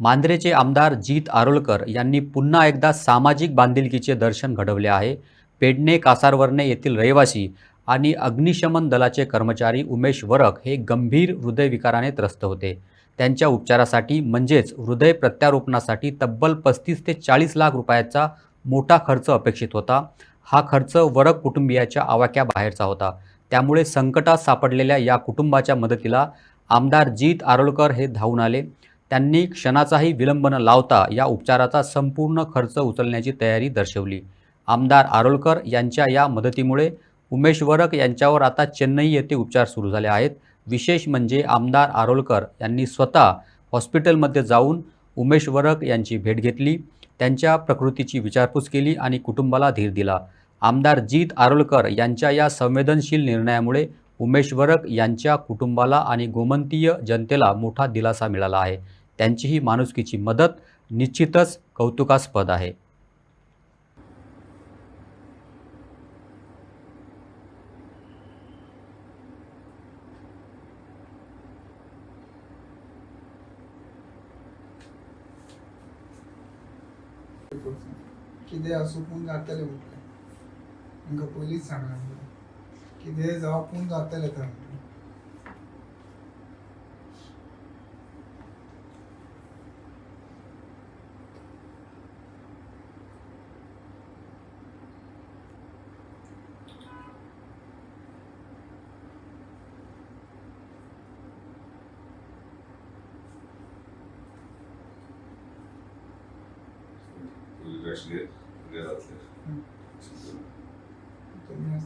मांद्रेचे आमदार जीत आरोलकर यांनी पुन्हा एकदा सामाजिक बांधिलकीचे दर्शन घडवले आहे. पेडणे कासारवरणे येथील रहिवासी आणि अग्निशमन दलाचे कर्मचारी उमेश वरक हे गंभीर हृदयविकाराने त्रस्त होते. त्यांच्या उपचारासाठी म्हणजेच हृदय प्रत्यारोपणासाठी तब्बल पस्तीस ते चाळीस लाख रुपयाचा मोठा खर्च अपेक्षित होता. हा खर्च वरक कुटुंबियाच्या आवाक्याबाहेरचा होता. त्यामुळे संकटात सापडलेल्या या कुटुंबाच्या मदतीला आमदार जीत आरोलकर हे धावून आले. त्यांनी क्षणाचाही विलंब न लावता या उपचाराचा संपूर्ण खर्च उचलण्याची तयारी दर्शवली. आमदार आरोलकर यांच्या या मदतीमुळे उमेश वरक यांच्यावर आता चेन्नई येथे उपचार सुरू झाले आहेत. विशेष म्हणजे आमदार आरोलकर यांनी स्वतः हॉस्पिटलमध्ये जाऊन उमेश वरक यांची भेट घेतली त्यांच्या प्रकृतीची विचारपूस केली आणि कुटुंबाला धीर दिला. आमदार जीत आरोलकर यांच्या या संवेदनशील निर्णयामुळे उमेश वरक यांच्या कुटुंबाला आणि गोमंतीय जनतेला मोठा दिलासा मिळाला आहे. त्यांची ही माणुसकीची मदत निश्चितच कौतुकास्पद आहे. कितें सुकून जातलें म्हटलें. तांकां पयलींच सांगलें कितें जावं पूण जातलें तर म्हटलें Actually, घरातले तुम्ही